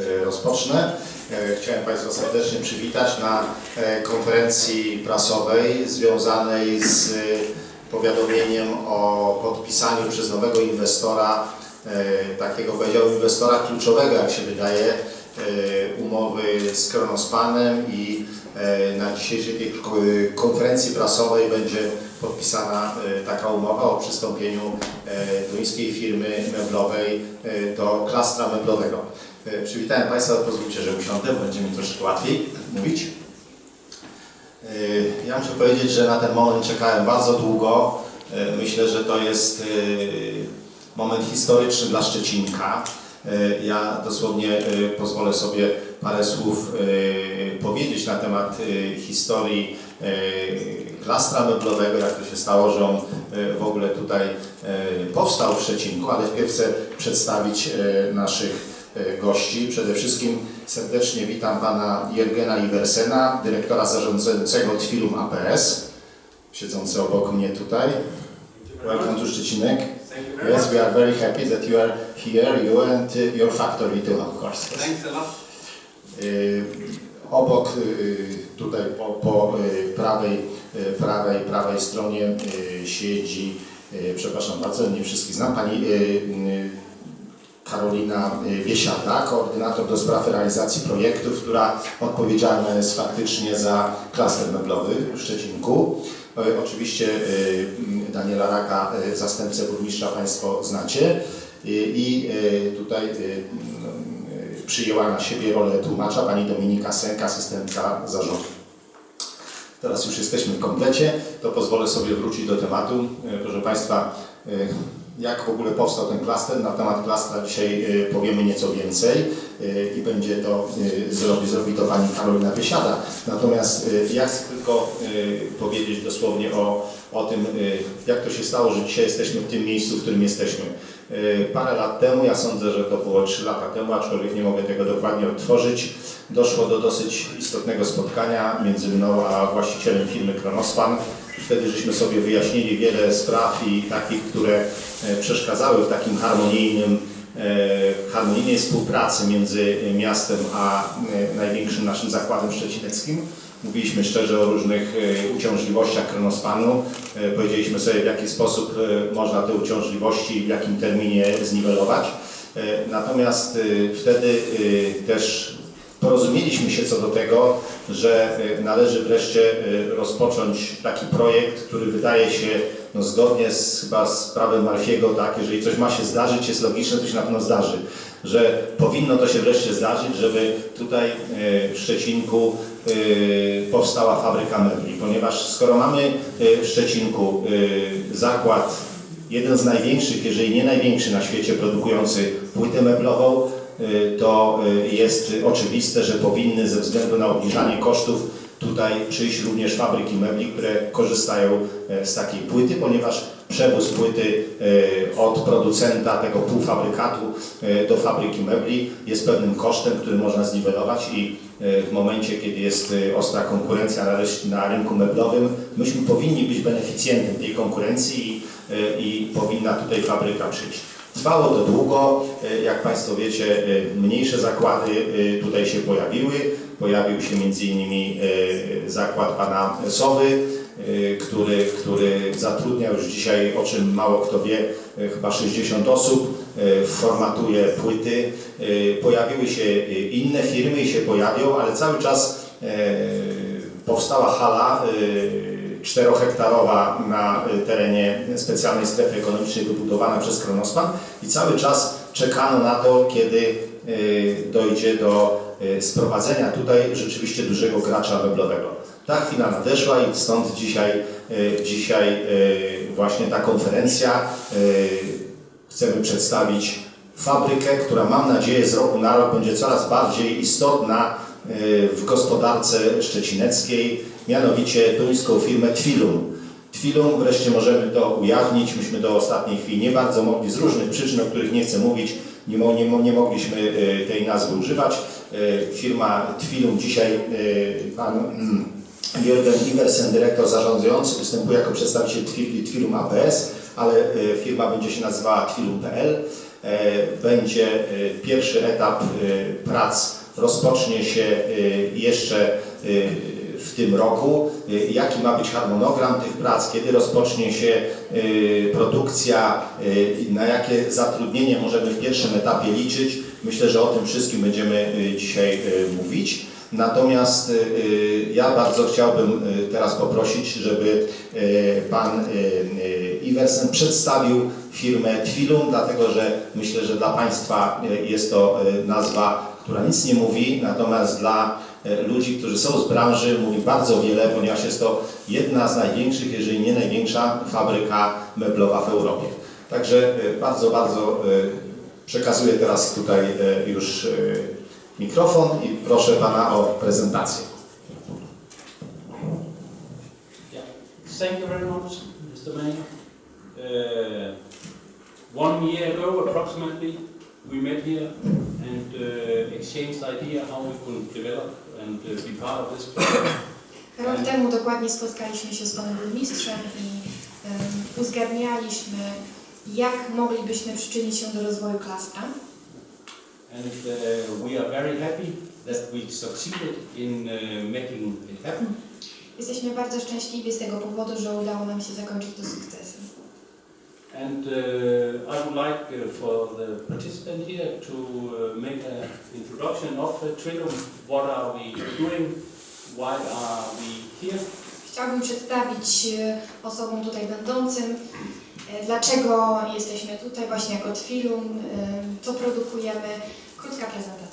E, Rozpocznę. E, Chciałem Państwa serdecznie przywitać na e, konferencji prasowej związanej z powiadomieniem o podpisaniu przez nowego inwestora, takiego powiedziałbym inwestora kluczowego, jak się wydaje, umowy z Kronospanem i na dzisiejszej ko- konferencji prasowej będzie podpisana e, taka umowa o przystąpieniu e, duńskiej firmy meblowej e, do klastra meblowego. E, Przywitałem Państwa, pozwólcie, że usiądę, będzie mi troszkę łatwiej mówić. E, Ja muszę powiedzieć, że na ten moment czekałem bardzo długo. E, Myślę, że to jest e, moment historyczny dla Szczecinka. E, Ja dosłownie e, pozwolę sobie parę słów e, powiedzieć na temat e, historii e, klastra meblowego, jak to się stało, że on w ogóle tutaj powstał w Szczecinku, ale wpierw chcę przedstawić naszych gości. Przede wszystkim serdecznie witam pana Jergena Iwersena, dyrektora zarządzającego Twilum APS, siedzący obok mnie tutaj. Welcome to Szczecinek. Yes, we are very happy that you are here, you and your factory too, of course. Thanks a lot. Y, Obok y, tutaj po, po y, prawej, prawej, prawej stronie siedzi, przepraszam bardzo, nie wszystkich znam, pani Karolina Biesiada, koordynator do spraw realizacji projektów, która odpowiedzialna jest faktycznie za klaster meblowy w Szczecinku. Oczywiście Daniela Raka, zastępcę burmistrza Państwo znacie. I tutaj przyjęła na siebie rolę tłumacza pani Dominika Senka, asystentka zarządu. Teraz już jesteśmy w komplecie, to pozwolę sobie wrócić do tematu. E, Proszę Państwa, e, jak w ogóle powstał ten klaster? Na temat klastra dzisiaj e, powiemy nieco więcej i będzie to, e, zrobi, zrobi to Pani Karolina Wysiada. Natomiast e, ja chcę tylko e, powiedzieć dosłownie o, o tym, jak to się stało, że dzisiaj jesteśmy w tym miejscu, w którym jesteśmy. Parę lat temu, ja sądzę, że to było 3 lata temu, aczkolwiek nie mogę tego dokładnie odtworzyć, doszło do dosyć istotnego spotkania między mną a właścicielem firmy Kronospan. Wtedy żeśmy sobie wyjaśnili wiele spraw i takich, które przeszkadzały w takim harmonijnym, harmonijnej współpracy między miastem a e, największym naszym zakładem szczecineckim. Mówiliśmy szczerze o różnych e, uciążliwościach Kronospanu. E, Powiedzieliśmy sobie, w jaki sposób e, można te uciążliwości w jakim terminie zniwelować. E, Natomiast e, wtedy e, też porozumieliśmy się co do tego, że e, należy wreszcie e, rozpocząć taki projekt, który wydaje się no, zgodnie z, chyba z prawem Marfiego, tak, jeżeli coś ma się zdarzyć, jest logiczne, to się na pewno zdarzy, że powinno to się wreszcie zdarzyć, żeby tutaj e, w Szczecinku e, powstała fabryka mebli, ponieważ skoro mamy e, w Szczecinku zakład jeden z największych, jeżeli nie największy na świecie produkujący płytę meblową, to jest oczywiste, że powinny ze względu na obniżanie kosztów tutaj przyjść również fabryki mebli, które korzystają e, z takiej płyty, ponieważ przewóz płyty e, od producenta tego półfabrykatu e, do fabryki mebli jest pewnym kosztem, który można zniwelować i w momencie, kiedy jest ostra konkurencja na, rynku meblowym, myśmy powinni być beneficjentem tej konkurencji i, i powinna tutaj fabryka przyjść. Trwało to długo, jak Państwo wiecie, mniejsze zakłady tutaj się pojawiły. Pojawił się m.in. e, zakład pana Sowy, e, który, który zatrudnia już dzisiaj, o czym mało kto wie, e, chyba 60 osób, formatuje płyty. Pojawiły się inne firmy i się pojawią, ale cały czas powstała hala czterohektarowa na terenie specjalnej strefy ekonomicznej wybudowana przez Kronospan i cały czas czekano na to, kiedy dojdzie do sprowadzenia tutaj rzeczywiście dużego gracza meblowego. Ta chwila nadeszła i stąd dzisiaj, y, dzisiaj y, właśnie ta konferencja. Chcemy przedstawić fabrykę, która mam nadzieję z roku na rok będzie coraz bardziej istotna w gospodarce szczecineckiej, mianowicie duńską firmę Twilum. Twilum wreszcie możemy to ujawnić. Myśmy do ostatniej chwili nie bardzo mogli, z różnych przyczyn, o których nie chcę mówić, nie, nie, nie mogliśmy tej nazwy używać. Y, Firma Twilum dzisiaj y, pan mm, Jürgen Iversen, dyrektor zarządzający, występuje jako przedstawiciel Twil- Twilum APS, ale y, firma będzie się nazywała Twilum.pl. e, będzie e, pierwszy etap e, prac rozpocznie się e, jeszcze e, w tym roku. E, Jaki ma być harmonogram tych prac, kiedy rozpocznie się e, produkcja, e, na jakie zatrudnienie możemy w pierwszym etapie liczyć. Myślę, że o tym wszystkim będziemy e, dzisiaj e, mówić. Natomiast e, ja bardzo chciałbym teraz poprosić, żeby pan Iversen przedstawił firmę Twilum, dlatego że myślę, że dla Państwa jest to nazwa, która nic nie mówi, natomiast dla ludzi, którzy są z branży mówi bardzo wiele, ponieważ jest to jedna z największych, jeżeli nie największa fabryka meblowa w Europie. Także bardzo, bardzo przekazuję teraz tutaj e, już e, mikrofon i proszę Pana o prezentację. Yeah. Thank you very much, Mr. Mayor. Uh, One year ago approximately, we met here and uh, exchanged idea how we could develop and uh, be part of this project. Rok temu dokładnie spotkaliśmy się z panem burmistrzem i em, uzgadnialiśmy, jak moglibyśmy przyczynić się do rozwoju klastra. And uh, we are very happy that we succeeded in uh, making it happen. Jesteśmy bardzo szczęśliwi z tego powodu, że udało nam się zakończyć to sukcesem. And uh, I would like uh, for the participant here to uh, make an introduction of Trilum. What are we doing? Why are we here? Chciałbym przedstawić e, osobom tutaj będącym, dlaczego jesteśmy tutaj właśnie jako Twilum, e, co produkujemy. Krótka prezentacja.